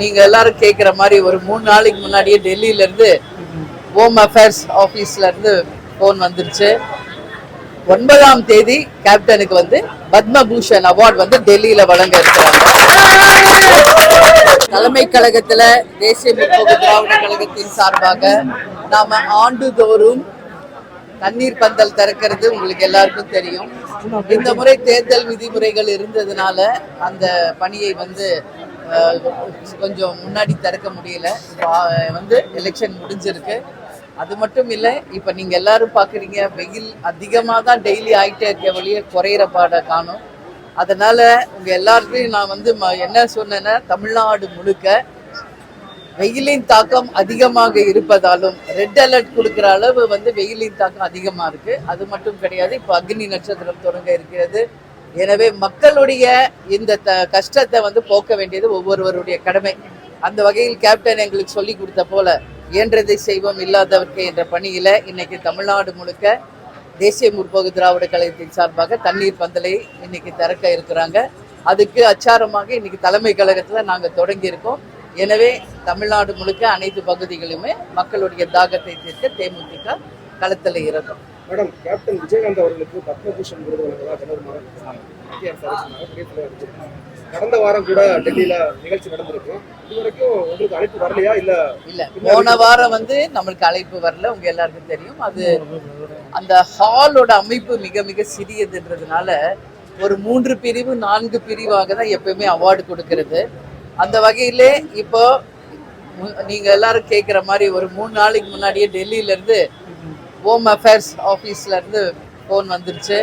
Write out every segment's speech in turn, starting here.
நீங்க எல்லாரும் கேட்குற மாதிரி ஒரு மூணு நாளைக்கு முன்னாடியே டெல்லியில இருந்து ஹோம் அஃபேர்ஸ் ஆபீஸ்ல இருந்து போன் வந்துருச்சு. ஒன்பதாம் தேதி கேப்டனுக்கு வந்து பத்மபூஷன் அவார்ட் வந்து டெல்லியில வழங்க இருக்கிறாங்க. தலைமை கழகத்துல தேசிய முற்போக்கு திராவிட கழகத்தின் சார்பாக நாம ஆண்டுதோறும் தண்ணீர் பந்தல் திறக்கிறது உங்களுக்கு எல்லாருக்கும் தெரியும். இந்த முறை தேர்தல் விதிமுறைகள் இருந்ததுனால அந்த பணியை வந்து கொஞ்சம் முன்னாடி திறக்க முடியல. வந்து எலெக்ஷன் முடிஞ்சிருக்கு. அது மட்டும் இல்லை இப்போ நீங்க எல்லாரும் பாக்குறீங்க வெயில் அதிகமாக தான் டெய்லி ஆகிட்டே இருக்க வழியே குறையிற பாட காணும். அதனால உங்க எல்லாருக்கும் நான் வந்து ம- என்ன சொன்னேன்னா தமிழ்நாடு முழுக்க வெயிலின் தாக்கம் அதிகமாக இருப்பதாலும் ரெட் அலர்ட் கொடுக்குற அளவு வந்து வெயிலின் தாக்கம் அதிகமாக இருக்கு. அது மட்டும் கிடையாது இப்போ அக்னி நட்சத்திரம் தொடங்க இருக்கிறது. எனவே மக்களுடைய இந்த த கஷ்டத்தை வந்து போக்க வேண்டியது ஒவ்வொருவருடைய கடமை. அந்த வகையில் கேப்டன் எங்களுக்கு சொல்லி கொடுத்த போல இயன்றதை செய்வோம் இல்லாதவர்க்கு என்ற பணியில இன்னைக்கு தமிழ்நாடு முழுக்க தேசிய முற்போக்கு திராவிட கழகத்தின் சார்பாக தண்ணீர் பந்தலை இன்னைக்கு திறக்க இருக்கிறாங்க. அதுக்கு அச்சாரமாக இன்னைக்கு தலைமை கழகத்துல நாங்க தொடங்கியிருக்கோம். எனவே தமிழ்நாடு முழுக்க அனைத்து பகுதிகளுமே மக்களுடைய தாகத்தை தீர்க்க தேமுதிக களத்தில் இறங்கும். மேடம் கேப்டன் விஜயகாந்த் அவர்களுக்கு பத்மபூஷன் விருது வழங்குவதா ஜனவரி மாதம் மத்திய அரசு இருந்துச்சு. கடந்த வாரம் கூட டெல்லியில நிகழ்ச்சி நடந்திருக்கு. இது வரைக்கும் உங்களுக்கு அழைப்பு வரலையா? இல்ல இல்ல. போன வாரம் வந்து நம்மளுக்கு அழைப்பு வரல. உங்க எல்லாருக்கும் தெரியும். அது அந்த ஹாலோட அமைப்பு மிக மிக சிறியதுன்றதுனால ஒரு மூன்று பிரிவு நான்கு பிரிவாக தான் எப்பயுமே அவார்டு கொடுக்கிறது. அந்த வகையிலே இப்போ நீங்க எல்லாரும் கேக்குற மாதிரி ஒரு மூணு நாளைக்கு முன்னாடியே டெல்லியில இருந்து ஹோம் அஃபேர்ஸ் ஆஃபீஸ்லேருந்து ஃபோன் வந்துருச்சு.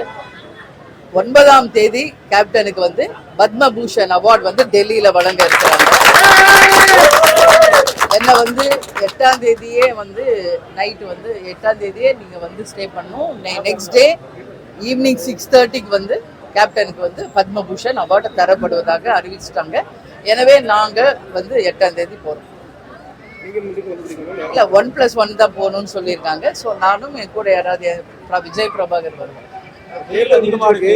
ஒன்பதாம் தேதி கேப்டனுக்கு வந்து பத்மபூஷன் அவார்ட் வந்து டெல்லியில் வழங்க இருக்கிறாங்க. என்ன வந்து எட்டாம் தேதியே வந்து நைட்டு வந்து எட்டாம் தேதியே நீங்கள் வந்து ஸ்டே பண்ணும் நெக்ஸ்ட் டே ஈவினிங் சிக்ஸ் தேர்ட்டிக்கு வந்து கேப்டனுக்கு வந்து பத்மபூஷன் அவார்டு தரப்படுவதாக அறிவிச்சிட்டாங்க. எனவே நாங்கள் வந்து எட்டாம் தேதி போகிறோம் இல்ல ஒன் பிளஸ் ஒன் தான் போகணும்னு சொல்லியிருக்காங்க. ஸோ நானும் என் கூட யாராவது பிர- விஜய் பிரபாகர் வருவேன் வெயில் அதிகமா இருக்கு?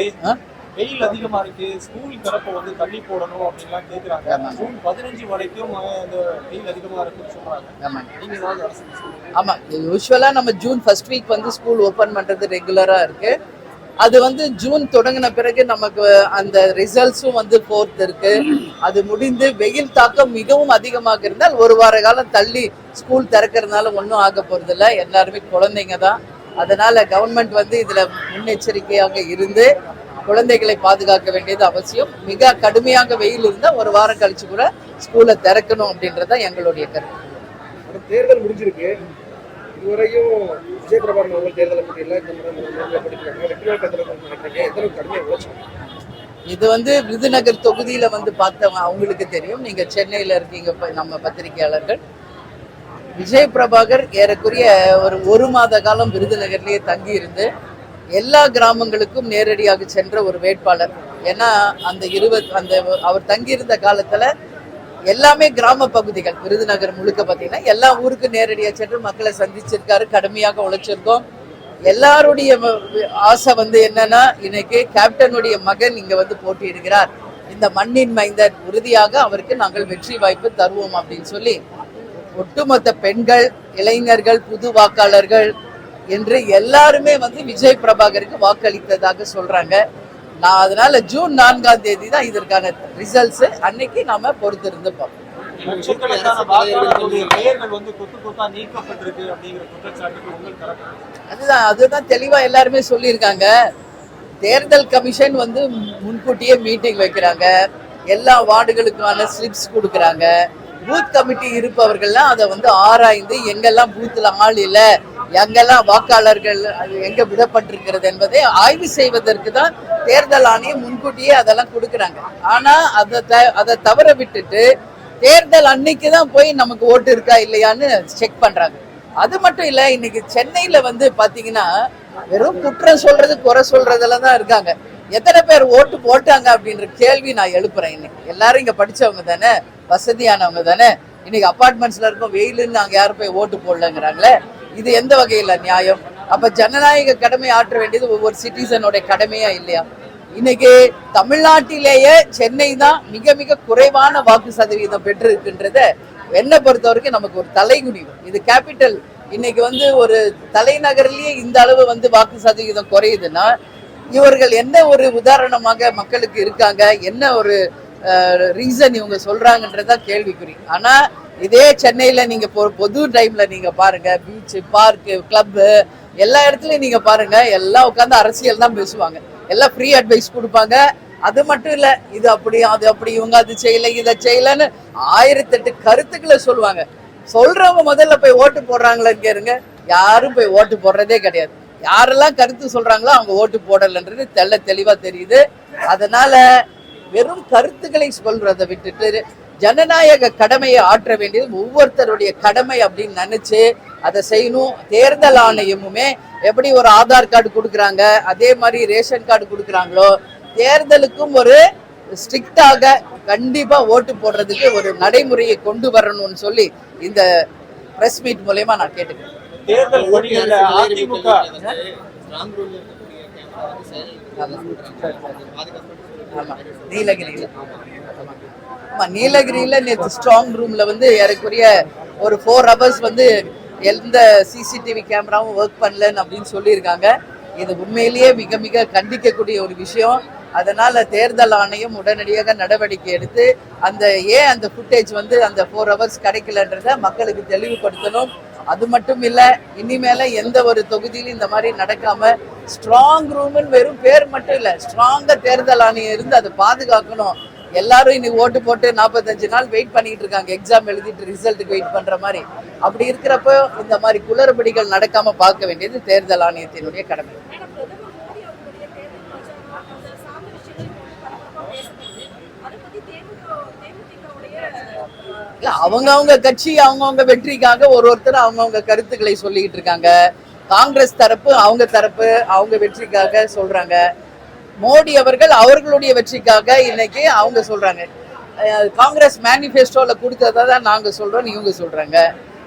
வெயில் அதிகமா இருக்கு. ஸ்கூல் திறப்ப வந்து தள்ளி போடணும் அப்படின்லாம் கேக்குறாங்க. ஜூன் பதினஞ்சு வரைக்கும் அஹ், இந்த வெயில் அதிகமா இருக்குன்னு சொல்றாங்க. ஆமா. நீங்க ஏதாவது அரசு சொல்லுங்க. ஆமா. யூஸ்வலா நம்ம ஜூன் ஃபர்ஸ்ட் வீக் வந்து ஸ்கூல் ஓபன் பண்றது ரெகுலரா இருக்கு. அது வந்து ஜூன் தொடங்கின பிறகு நமக்கு அந்த ரிசல்ட்ஸும் வந்து போர்த் இருக்கு. அது முடிந்து வெயில் தாக்கம் மிகவும் அதிகமாக இருந்தால் ஒரு வார காலம் தள்ளி ஸ்கூல் திறக்கிறதுனால ஒன்றும் ஆக போறது எல்லாருமே குழந்தைங்க தான். அதனால கவர்மெண்ட் வந்து இதுல முன்னெச்சரிக்கையாக இருந்து குழந்தைகளை பாதுகாக்க வேண்டியது அவசியம். மிக கடுமையாக வெயில் இருந்தால் ஒரு வாரம் கழிச்சு கூட ஸ்கூலை திறக்கணும் அப்படின்றது தான் எங்களுடைய கருத்து. தேர்தல் முடிஞ்சிருக்கு. இதுவரையும் விஜய் அவர்கள் தேர்தலை பற்றியில் இந்த முறை வெற்றி நினைக்கிறீங்க எத்தனை கடுமையாக உழைச்சாங்க இது வந்து விருதுநகர் தொகுதியில வந்து பார்த்தவங்க அவங்களுக்கு தெரியும். நீங்க சென்னையில இருக்கீங்க நம்ம பத்திரிகையாளர்கள். விஜய் பிரபாகர் ஏறக்குறைய ஒரு ஒரு மாத காலம் விருதுநகர்லயே தங்கி இருந்து எல்லா கிராமங்களுக்கும் நேரடியாக சென்ற ஒரு வேட்பாளர். ஏன்னா அந்த இருபத் அந்த அவர் தங்கியிருந்த காலத்துல எல்லாமே கிராம பகுதிகள். விருதுநகர் முழுக்க பார்த்தீங்கன்னா எல்லா ஊருக்கு நேரடியாக சென்று மக்களை சந்திச்சிருக்காரு கடுமையாக உழைச்சிருக்கோம். எல்லாருடைய ஆசை வந்து என்னன்னா இன்னைக்கு கேப்டனுடைய மகன் இங்க வந்து போட்டியிடுகிறார். இந்த மண்ணின் மைந்தன் உறுதியாக அவருக்கு நாங்கள் வெற்றி வாய்ப்பு தருவோம் அப்படின்னு சொல்லி ஒட்டுமொத்த பெண்கள் இளைஞர்கள் புது வாக்காளர்கள் என்று எல்லாருமே வந்து விஜய் பிரபாகருக்கு வாக்களித்ததாக சொல்றாங்க. நான் அதனால ஜூன் நான்காம் தேதி தான் இதற்கான ரிசல்ட்ஸ் அன்னைக்கு நாம பொறுத்திருந்து பார்ப்போம். அதுதான் அதுதான் தெளிவா எல்லாருமே சொல்லியிருக்காங்க. தேர்தல் கமிஷன் வந்து முன்கூட்டியே மீட்டிங் வைக்கிறாங்க. எல்லா வார்டுகளுக்கான ஸ்லிப்ஸ் கொடுக்குறாங்க. பூத் கமிட்டி இருப்பவர்கள்லாம் அதை வந்து ஆராய்ந்து எங்கெல்லாம் பூத்துல ஆள் இல்லை எங்கெல்லாம் வாக்காளர்கள் அது எங்க விடப்பட்டிருக்கிறது என்பதை ஆய்வு செய்வதற்கு தான் தேர்தல் ஆணையம் முன்கூட்டியே அதெல்லாம் கொடுக்குறாங்க. ஆனா அதை த- அதை தவற விட்டுட்டு தேர்தல் அன்னைக்கு தான் போய் நமக்கு ஓட்டு இருக்கா இல்லையான்னு செக் பண்றாங்க. அது மட்டும் இல்ல இன்னைக்கு சென்னையில வந்து பாத்தீங்கன்னா வெறும் குற்றம் சொல்றது குறை சொல்றதுல தான் இருக்காங்க. எத்தனை பேர் ஓட்டு போட்டாங்க அப்படின்ற கேள்வி நான் எழுப்புறேன் இன்னைக்கு. எல்லாரும் இங்க படிச்சவங்க தானே வசதியானவங்க தானே. இன்னைக்கு அப்பார்ட்மெண்ட்ஸ்ல இருக்கோம் வெயிலுன்னு நாங்க யாரும் போய் ஓட்டு போடலங்கிறாங்களே இது எந்த வகையில நியாயம்? அப்ப ஜனநாயக கடமை ஆற்ற வேண்டியது ஒவ்வொரு சிட்டிசனோட கடமையா இல்லையா? இன்னைக்கு தமிழ்நாட்டிலேயே சென்னை தான் மிக மிக குறைவான வாக்கு சதவீதம் பெற்றிருக்கின்றத என்னை பொறுத்த வரைக்கும் நமக்கு ஒரு தலைகுனிவு. இது கேபிட்டல் இன்னைக்கு வந்து ஒரு தலைநகர்லயே இந்த அளவு வந்து வாக்கு சதவீதம் குறையுதுன்னா இவர்கள் என்ன ஒரு உதாரணமாக மக்களுக்கு இருக்காங்க? என்ன ஒரு ரீசன் இவங்க சொல்றாங்கன்றதா கேள்விக்குறி. ஆனா இதே சென்னையில நீங்க பொ- பொது டைம்ல நீங்க பாருங்க பீச்சு பார்க்கு கிளப்பு எல்லா இடத்துலயும் நீங்க பாருங்க எல்லாம் உட்காந்து அரசியல் தான் பேசுவாங்க. எல்லாம் ஃப்ரீ அட்வைஸ் கொடுப்பாங்க. அது மட்டும் இல்ல இது அப்படி அது அப்படி இவங்க அது செய்யல இதை செய்யலன்னு ஆயிரத்தெட்டு கருத்துக்களை சொல்லுவாங்க. சொல்றவங்க முதல்ல போய் ஓட்டு போடுறாங்களான்னு கேருங்க யாரும் போய் ஓட்டு போடுறதே கிடையாது. யாரெல்லாம் கருத்து சொல்றாங்களோ அவங்க ஓட்டு போடலைன்றது தெள்ள தெளிவா தெரியுது. அதனால வெறும் கருத்துக்களை சொல்றதை விட்டுட்டு ஜனநாயக கடமையை ஆற்ற வேண்டியது ஒவ்வொருத்தருடைய கடமை அப்படின்னு நினைச்சு அதை செய்யணும். தேர்தல் ஆணையமுமே எப்படி ஒரு ஆதார் கார்டு கொடுக்குறாங்க அதே மாதிரி ரேஷன் கார்டு கொடுக்குறாங்களோ தேர்தலுக்கும் ஒரு ஸ்ட்ரிக்டாக கண்டிப்பா ஓட்டு போடுறதுக்கு ஒரு நடைமுறையை கொண்டு வரணும்னு சொல்லி இந்த பிரஸ் மீட் மூலயமா நான் கேட்டுக்கிறேன். தேர்தல் நீலகிரியில. ஆமா நீலகிரியில நேற்று ஸ்ட்ராங் ரூம்ல வந்து ஏறக்குரிய ஒரு ஃபோர் ஹவர்ஸ் வந்து எந்த சிசிடிவி கேமராவும் ஒர்க் பண்ணலன்னு அப்படின்னு சொல்லியிருக்காங்க. இது உண்மையிலேயே மிக மிக கண்டிக்கக்கூடிய ஒரு விஷயம். அதனால தேர்தல் ஆணையம் உடனடியாக நடவடிக்கை எடுத்து அந்த ஏன் அந்த ஃபுட்டேஜ் வந்து அந்த ஃபோர் ஹவர்ஸ் கிடைக்கலன்றத மக்களுக்கு தெளிவுபடுத்தணும். அது மட்டும் இல்லை இனிமேல எந்த ஒரு தொகுதியிலும் இந்த மாதிரி நடக்காம ஸ்ட்ராங் ரூம்னு வெறும் பேர் மட்டும் இல்லை ஸ்ட்ராங்காக தேர்தல் ஆணையம் இருந்து அதை பாதுகாக்கணும். எல்லாரும் இன்னைக்கு ஓட்டு போட்டு நாற்பத்தஞ்சு நாள் வெயிட் பண்ணிட்டு இருக்காங்க. எக்ஸாம் எழுதிட்டு ரிசல்ட்டுக்கு வெயிட் பண்ற மாதிரி. அப்படி இருக்கிறப்போ இந்த மாதிரி குளறுபடிகள் நடக்காம பார்க்க வேண்டியது தேர்தல் ஆணையத்தினுடைய கடமை. மேடம் இல்ல கட்சி அவங்கவுங்க வெற்றிக்காக ஒரு ஒருத்தர் அவங்கவுங்க கருத்துக்களை சொல்லிக்கிட்டு இருக்காங்க. காங்கிரஸ் தரப்பு அவங்க தரப்பு அவங்க வெற்றிக்காக சொல்றாங்க. மோடி அவர்கள் அவர்களுடைய வெற்றிக்காக இன்னைக்கு அவங்க சொல்றாங்க காங்கிரஸ் மேனிஃபெஸ்டோல கொடுத்ததை தான் நாங்க சொல்றோம் இவங்க சொல்றாங்க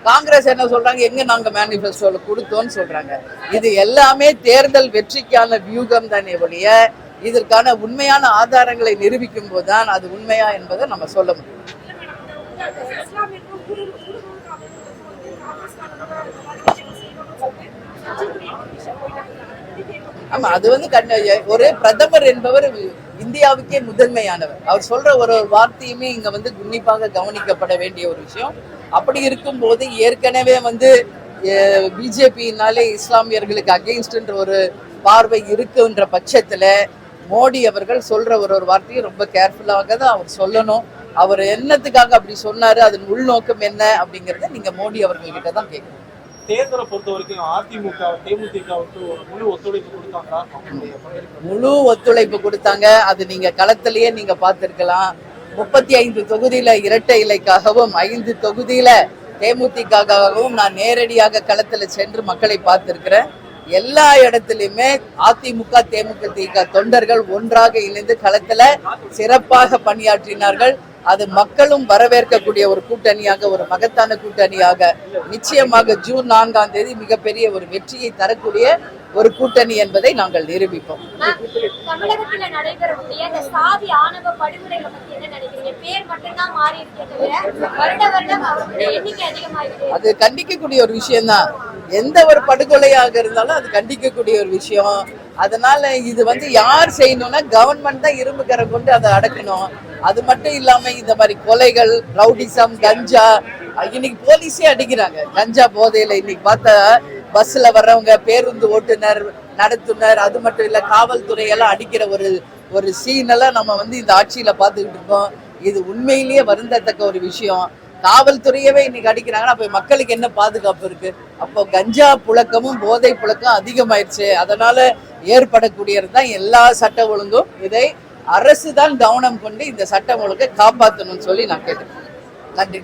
காங்கிரஸ் என்ன சொல்றாங்க எங்க நாங்க மேனிஃபெஸ்டோல கொடுத்தோம்னு சொல்றாங்க இது எல்லாமே தேர்தல் வெற்றிக்கான வியூகம் தானே ஒழிய இதற்கான உண்மையான ஆதாரங்களை நிரூபிக்கும் போதுதான் அது உண்மையா என்பதை நம்ம சொல்ல முடியும் இஸ்லாமியர்கள் ஆமா அது வந்து கண்ண- ஒரு பிரதமர் என்பவர் இந்தியாவுக்கே முதன்மையானவர். அவர் சொல்ற ஒரு ஒரு வார்த்தையுமே இங்க வந்து உன்னிப்பாக கவனிக்கப்பட வேண்டிய ஒரு விஷயம். அப்படி இருக்கும்போது ஏற்கனவே வந்து பிஜேபியினாலே இஸ்லாமியர்களுக்கு அகெயின்ஸ்ட்ன்ற ஒரு பார்வை இருக்குன்ற பட்சத்துல மோடி அவர்கள் சொல்ற ஒரு ஒரு வார்த்தையும் ரொம்ப கேர்ஃபுல்லாக தான் அவர் சொல்லணும். அவர் என்னத்துக்காக அப்படி சொன்னாரு அதன் உள்நோக்கம் என்ன அப்படிங்கறத நீங்க மோடி அவர்கள்கிட்ட தான் கேட்கணும். தேர்தலை பொறுத்த வரைக்கும் அதிமுக தேமுதிகவுக்கு ஒரு முழு ஒத்துழைப்பு கொடுத்தாங்க முழு ஒத்துழைப்பு கொடுத்தாங்க. அது நீங்க களத்திலேயே நீங்க பார்த்திருக்கலாம். முப்பத்தி ஐந்து தொகுதியில இரட்டை இலைக்காகவும் ஐந்து தொகுதியில தேமுதிகவும் நான் நேரடியாக களத்துல சென்று மக்களை பார்த்திருக்கிறேன். எல்லா இடத்துலயுமே அதிமுக தேமுதிக தொண்டர்கள் ஒன்றாக இணைந்து களத்துல சிறப்பாக பணியாற்றினார்கள். அது மக்களும் வரவேற்கக்கூடிய ஒரு கூட்டணியாக ஒரு மகத்தான கூட்டணியாக நிச்சயமாக ஜூன் நான்காம் தேதி மிகப்பெரிய ஒரு வெற்றியை தரக்கூடிய ஒரு கூட்டணி என்பதை நாங்கள் நிரூபிப்போம். அது கண்டிக்கக்கூடிய ஒரு விஷயம்தான். எந்த ஒரு படுகொலையாக இருந்தாலும் அது கண்டிக்கக்கூடிய ஒரு விஷயம். அதனால இது வந்து யார் செய்யணும்னா கவர்மெண்ட் தான் இரும்பு கரை கொண்டு அதை அடக்கணும். அது மட்டும் இல்லாம இந்த மாதிரி கொலைகள் ரவுடிசம் கஞ்சா இன்னைக்கு போலீஸே அடிக்கிறாங்க. கஞ்சா போதையில இன்னைக்கு பார்த்தா பஸ்ல வர்றவங்க பேருந்து ஓட்டுநர் நடத்துனர் அது மட்டும் இல்ல காவல்துறை எல்லாம் அடிக்கிற ஒரு ஒரு சீனெல்லாம் நம்ம வந்து இந்த ஆட்சியில பார்த்துக்கிட்டு இருக்கோம். இது உண்மையிலேயே வருந்தத்தக்க ஒரு விஷயம். காவல்துறையவே இன்னைக்கு அடிக்கிறாங்கன்னா அப்ப மக்களுக்கு என்ன பாதுகாப்பு இருக்கு? அப்போ கஞ்சா புழக்கமும் போதை புழக்கம் அதிகமாயிருச்சு. அதனால ஏற்படக்கூடியது தான் எல்லா சட்ட ஒழுங்கும். இதை அரசு தான் கவனம் கொண்டு இந்த சட்டம் ஒழுங்கை காப்பாற்றணும்னு சொல்லி நான் கேட்டுக்கிறேன். நன்றி.